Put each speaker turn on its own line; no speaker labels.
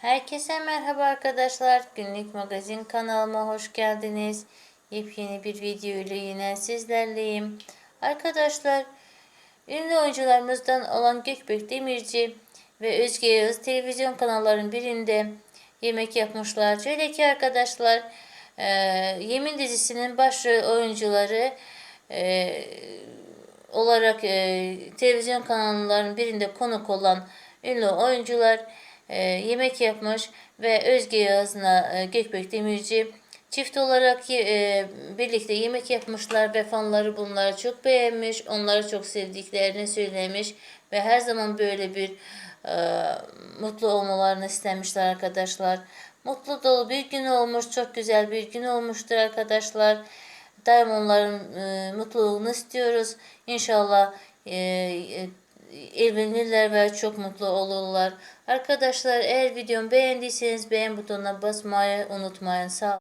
Herkese merhaba arkadaşlar. Günlük magazin kanalıma hoş geldiniz. Yepyeni bir video ile yine sizlerleyim. Arkadaşlar, ünlü oyuncularımızdan olan Gökbek Demirci ve Özge Yağız televizyon kanallarının birinde yemek yapmışlar. Şöyle ki arkadaşlar, e, Yemin dizisinin başrol oyuncuları e, olarak e, televizyon kanallarının birinde konuk olan ünlü oyuncular e, yemek yapmış ve Özge Yağız'la e, Gökbek Demirci çift olarak e, birlikte yemek yapmışlar ve fanları bunları çok beğenmiş, onları çok sevdiklerini söylemiş ve her zaman böyle bir e, mutlu olmalarını istemişler arkadaşlar. Mutlu dolu bir gün olmuş, çok güzel bir gün olmuştur arkadaşlar. Daim onların e, mutluluğunu istiyoruz. İnşallah e, e, evlenirler ve çok mutlu olurlar. Arkadaşlar eğer videomu beğendiyseniz beğen butonuna basmayı unutmayın. Sağ